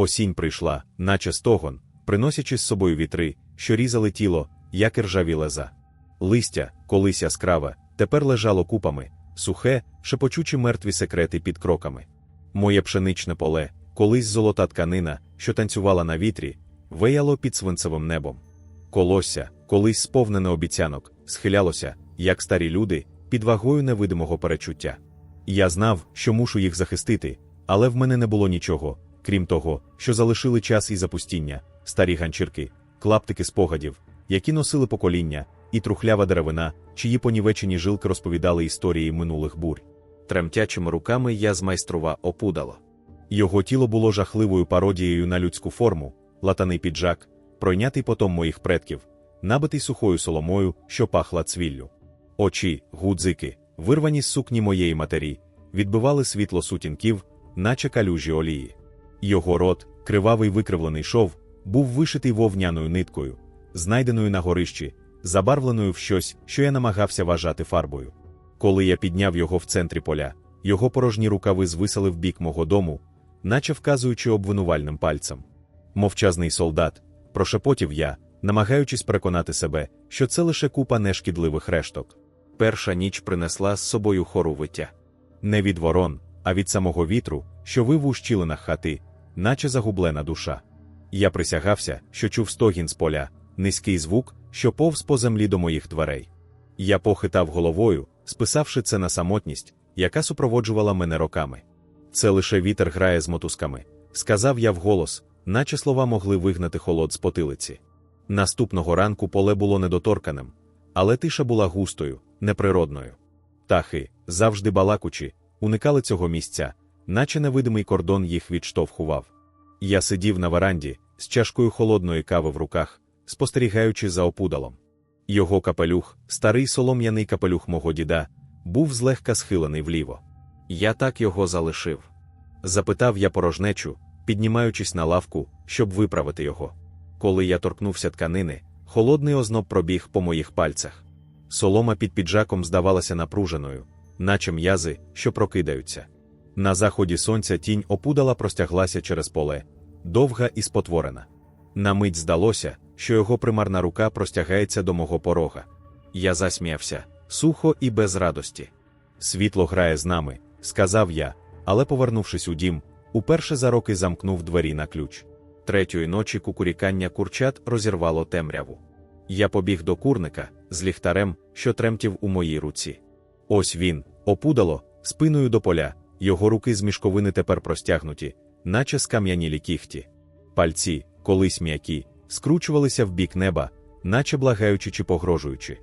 Осінь прийшла, наче стогон, приносячи з собою вітри, що різали тіло, як і ржаві леза. Листя, колись яскраве, тепер лежало купами, сухе, шепочучі мертві секрети під кроками. Моє пшеничне поле, колись золота тканина, що танцювала на вітрі, веяло під свинцевим небом. Колосся, колись сповнене обіцянок, схилялося, як старі люди, під вагою невидимого перечуття. Я знав, що мушу їх захистити, але в мене не було нічого, крім того, що залишили час і запустіння, старі ганчірки, клаптики спогадів, які носили покоління, і трухлява деревина, чиї понівечені жилки розповідали історії минулих бурь. Тремтячими руками я змайстрував опудало. Його тіло було жахливою пародією на людську форму, латаний піджак, пройнятий потом моїх предків, набитий сухою соломою, що пахла цвіллю. Очі, гудзики, вирвані з сукні моєї матері, відбивали світло сутінків, наче калюжі олії. Його рот, кривавий викривлений шов, був вишитий вовняною ниткою, знайденою на горищі, забарвленою в щось, що я намагався вважати фарбою. Коли я підняв його в центрі поля, його порожні рукави звисали в бік мого дому, наче вказуючи обвинувальним пальцем. Мовчазний солдат, прошепотів я, намагаючись переконати себе, що це лише купа нешкідливих решток. Перша ніч принесла з собою хору виття. Не від ворон, а від самого вітру, що вив у щілинах хати, наче загублена душа. Я присягався, що чув стогін з поля, низький звук, що повз по землі до моїх дверей. Я похитав головою, списавши це на самотність, яка супроводжувала мене роками. Це лише вітер грає з мотузками, сказав я вголос, наче слова могли вигнати холод з потилиці. Наступного ранку поле було недоторканим, але тиша була густою, неприродною. Птахи, завжди балакучі, уникали цього місця, наче невидимий кордон їх відштовхував. Я сидів на веранді з чашкою холодної кави в руках, спостерігаючи за опудалом. Його капелюх, старий солом'яний капелюх мого діда, був злегка схилений вліво. Я так його залишив. Запитав я порожнечу, піднімаючись на лавку, щоб виправити його. Коли я торкнувся тканини, холодний озноб пробіг по моїх пальцях. Солома під піджаком здавалася напруженою, наче м'язи, що прокидаються. На заході сонця тінь опудала простяглася через поле, довга і спотворена. На мить здалося, що його примарна рука простягається до мого порога. Я засміявся, сухо і без радості. Світло грає з нами, сказав я, але, повернувшись у дім, уперше за роки замкнув двері на ключ. Третьої ночі кукурікання курчат розірвало темряву. Я побіг до курника з ліхтарем, що тремтів у моїй руці. Ось він, опудало, спиною до поля, його руки з мішковини тепер простягнуті, наче скам'янілі кіхті. Пальці, колись м'які, скручувалися в бік неба, наче благаючи чи погрожуючи.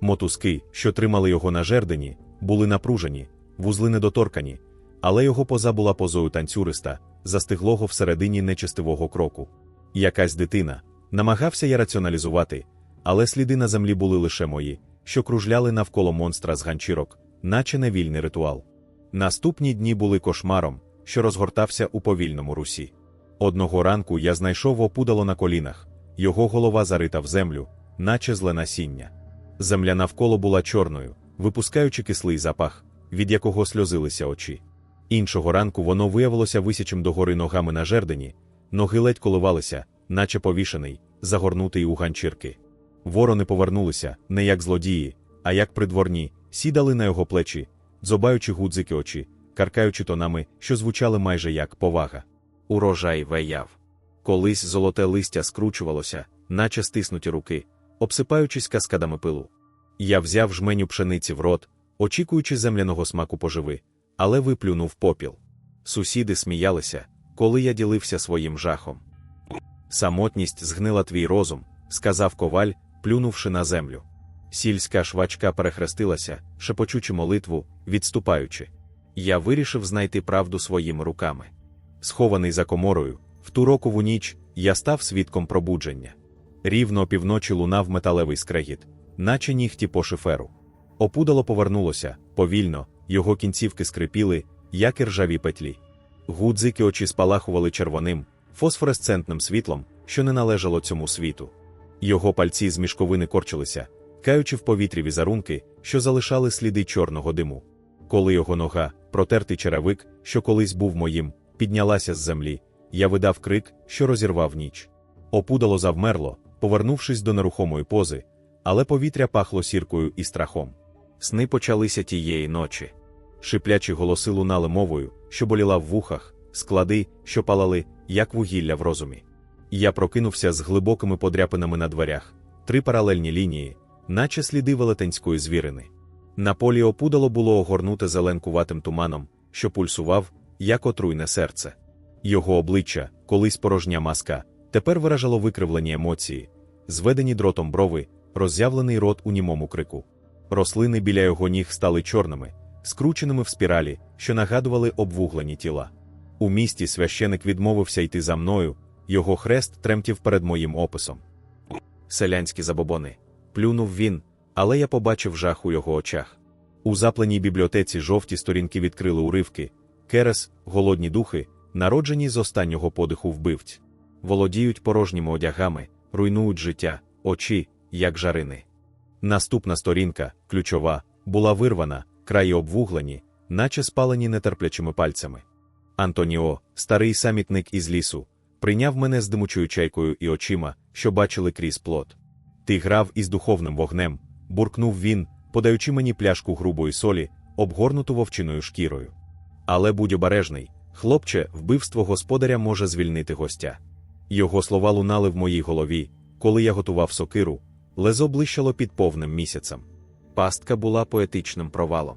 Мотузки, що тримали його на жердені, були напружені, вузли недоторкані, але його поза була позою танцюриста, застиглого всередині нечистивого кроку. Якась дитина, намагався я раціоналізувати, але сліди на землі були лише мої, що кружляли навколо монстра з ганчірок, наче невільний ритуал. Наступні дні були кошмаром, що розгортався у повільному русі. Одного ранку я знайшов опудало на колінах, його голова зарита в землю, наче зле насіння. Земля навколо була чорною, випускаючи кислий запах, від якого сльозилися очі. Іншого ранку воно виявилося висячим догори ногами на жердені, ноги ледь коливалися, наче повішений, загорнутий у ганчірки. Ворони повернулися, не як злодії, а як придворні, сідали на його плечі, дзобаючи гудзики очі, каркаючи тонами, що звучали майже як повага. Урожай веяв. Колись золоте листя скручувалося, наче стиснуті руки, обсипаючись каскадами пилу. Я взяв жменю пшениці в рот, очікуючи земляного смаку поживи, але виплюнув попіл. Сусіди сміялися, коли я ділився своїм жахом. Самотність згнила твій розум, сказав коваль, плюнувши на землю. Сільська швачка перехрестилася, шепочучи молитву, відступаючи. Я вирішив знайти правду своїми руками. Схований за коморою, в ту рокову ніч я став свідком пробудження. Рівно опівночі лунав металевий скрегіт, наче нігті по шиферу. Опудало повернулося, повільно, його кінцівки скрипіли, як і ржаві петлі. Гудзики очі спалахували червоним, фосфоресцентним світлом, що не належало цьому світу. Його пальці з мішковини корчилися, каючи в повітрі візерунки, що залишали сліди чорного диму. Коли його нога, протертий черевик, що колись був моїм, піднялася з землі, я видав крик, що розірвав ніч. Опудало завмерло, повернувшись до нерухомої пози, але повітря пахло сіркою і страхом. Сни почалися тієї ночі. Шиплячі голоси лунали мовою, що боліла в вухах, склади, що палали, як вугілля в розумі. Я прокинувся з глибокими подряпинами на дверях, три паралельні лінії, наче сліди велетенської звірини. На полі опудало було огорнуте зеленкуватим туманом, що пульсував, як отруйне серце. Його обличчя, колись порожня маска, тепер виражало викривлені емоції, зведені дротом брови, роззявлений рот у німому крику. Рослини біля його ніг стали чорними, скрученими в спіралі, що нагадували обвуглені тіла. У місті священик відмовився йти за мною, його хрест тремтів перед моїм описом. Селянські забобони. Плюнув він, але я побачив жах у його очах. У запленій бібліотеці жовті сторінки відкрили уривки, керес, голодні духи, народжені з останнього подиху вбивць, володіють порожніми одягами, руйнують життя, очі, як жарини. Наступна сторінка, ключова, була вирвана, краї обвуглені, наче спалені нетерплячими пальцями. Антоніо, старий самітник із лісу, прийняв мене з димучою чайкою і очима, що бачили крізь плот. Ти грав із духовним вогнем, буркнув він, подаючи мені пляшку грубої солі, обгорнуту вовчиною шкірою. Але будь обережний, хлопче, вбивство господаря може звільнити гостя. Його слова лунали в моїй голові, коли я готував сокиру, лезо блищало під повним місяцем. Пастка була поетичним провалом.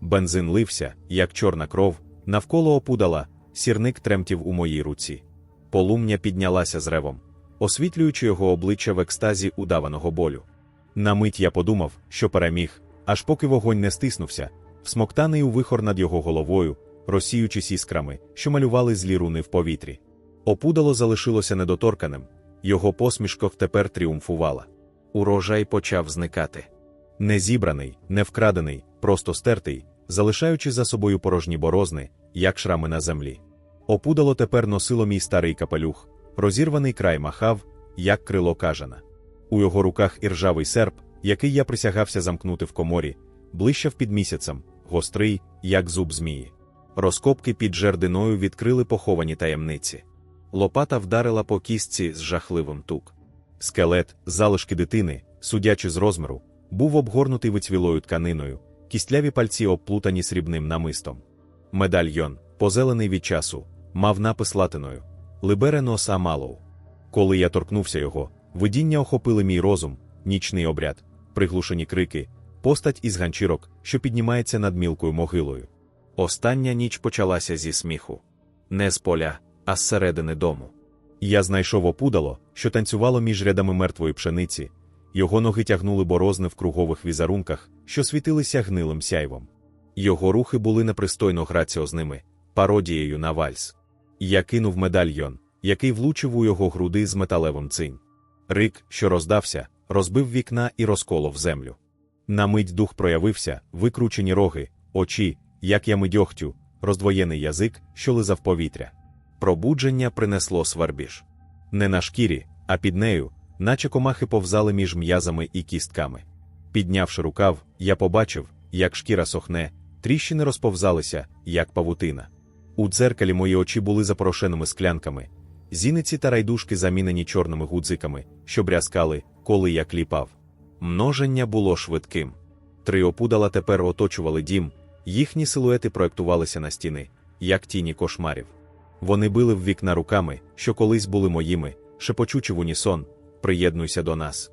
Бензин лився, як чорна кров, навколо опудала, сірник тремтів у моїй руці. Полум'я піднялася з ревом, освітлюючи його обличчя в екстазі удаваного болю. На мить я подумав, що переміг, аж поки вогонь не стиснувся, всмоктаний у вихор над його головою, розсіючись іскрами, що малювали злі руни в повітрі. Опудало залишилося недоторканим, його посмішка тепер тріумфувала. Урожай почав зникати. Не зібраний, не вкрадений, просто стертий, залишаючи за собою порожні борозни, як шрами на землі. Опудало тепер носило мій старий капелюх, розірваний край махав, як крило кажана. У його руках іржавий серп, який я присягався замкнути в коморі, блищав під місяцем, гострий, як зуб змії. Розкопки під жердиною відкрили поховані таємниці. Лопата вдарила по кістці з жахливим тук. Скелет, залишки дитини, судячи з розміру, був обгорнутий вицвілою тканиною, кістляві пальці обплутані срібним намистом. Медальйон, позелений від часу, мав напис латиною Либере нос Амалоу. Коли я торкнувся його, видіння охопили мій розум, нічний обряд, приглушені крики, постать із ганчірок, що піднімається над мілкою могилою. Остання ніч почалася зі сміху. Не з поля, а зсередини дому. Я знайшов опудало, що танцювало між рядами мертвої пшениці, його ноги тягнули борозни в кругових візерунках, що світилися гнилим сяйвом. Його рухи були непристойно граціозними, пародією на вальс. Я кинув медальйон, який влучив у його груди з металевим цинь. Рик, що роздався, розбив вікна і розколов землю. На мить дух проявився, викручені роги, очі, як ями дьогтю, роздвоєний язик, що лизав повітря. Пробудження принесло свербіж. Не на шкірі, а під нею, наче комахи повзали між м'язами і кістками. Піднявши рукав, я побачив, як шкіра сохне, тріщини розповзалися, як павутина. У дзеркалі мої очі були запорошеними склянками, зіниці та райдушки замінені чорними гудзиками, що брязкали, коли я кліпав. Множення було швидким. Три опудала тепер оточували дім, їхні силуети проектувалися на стіни, як тіні кошмарів. Вони били в вікна руками, що колись були моїми, шепочучи в унісон, приєднуйся до нас.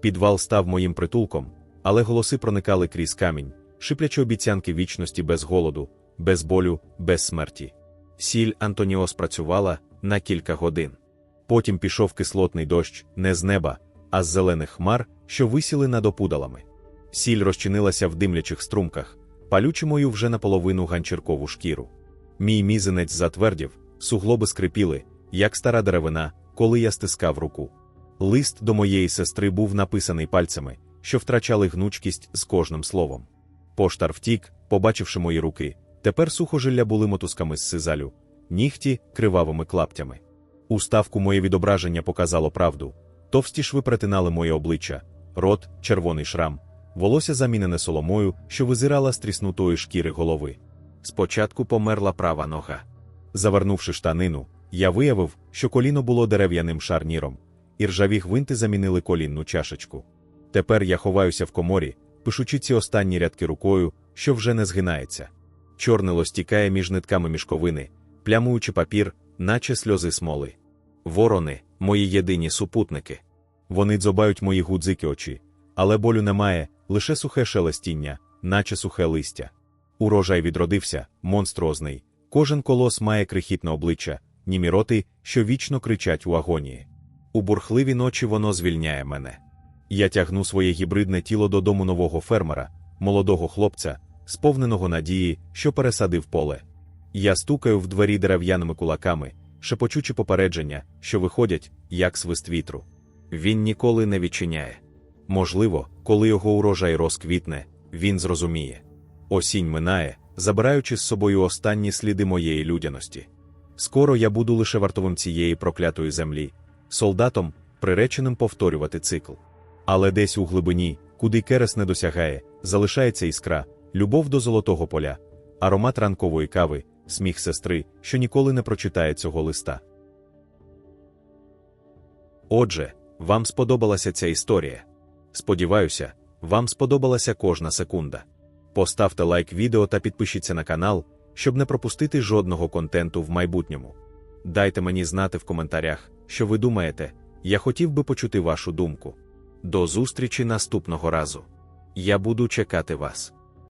Підвал став моїм притулком, але голоси проникали крізь камінь, шиплячи обіцянки вічності без голоду, без болю, без смерті. Сіль Антоніо спрацювала на кілька годин. Потім пішов кислотний дощ не з неба, а з зелених хмар, що висіли над опудалами. Сіль розчинилася в димлячих струмках, палючи мою вже наполовину ганчіркову шкіру. Мій мізинець затвердів, суглоби скрипіли, як стара деревина, коли я стискав руку. Лист до моєї сестри був написаний пальцями, що втрачали гнучкість з кожним словом. Поштар втік, побачивши мої руки, тепер сухожилля були мотузками з сизалю, нігті кривавими клаптями. У ставку моє відображення показало правду, товсті шви перетинали моє обличчя, рот, червоний шрам, волосся замінене соломою, що визирала з тріснутої шкіри голови. Спочатку померла права нога. Завернувши штанину, Я виявив, що коліно було дерев'яним шарніром, і ржаві гвинти замінили колінну чашечку. Тепер я ховаюся в коморі, пишучи ці останні рядки рукою, що вже не згинається. Чорнило стікає між нитками мішковини, плямуючи папір, наче сльози смоли. Ворони, мої єдині супутники. Вони дзобають мої гудзики очі, але болю немає, лише сухе шелестіння, наче сухе листя. Урожай відродився, монструозний. Кожен колос має крихітне обличчя, німі роти, що вічно кричать у агонії. У бурхливі ночі воно звільняє мене. Я тягну своє гібридне тіло додому нового фермера, молодого хлопця, сповненого надії, що пересадив поле. Я стукаю в двері дерев'яними кулаками, шепочучи попередження, що виходять, як свист вітру. Він ніколи не відчиняє. Можливо, коли його урожай розквітне, він зрозуміє. Осінь минає, забираючи з собою останні сліди моєї людяності. Скоро я буду лише вартовим цієї проклятої землі, солдатом, приреченим повторювати цикл. Але десь у глибині, куди керес не досягає, залишається іскра, любов до золотого поля, аромат ранкової кави, сміх сестри, що ніколи не прочитає цього листа. Отже, вам сподобалася ця історія. Сподіваюся, вам сподобалася кожна секунда. Поставте лайк відео та підпишіться на канал, щоб не пропустити жодного контенту в майбутньому. Дайте мені знати в коментарях, що ви думаєте, я хотів би почути вашу думку. До зустрічі наступного разу. Я буду чекати вас.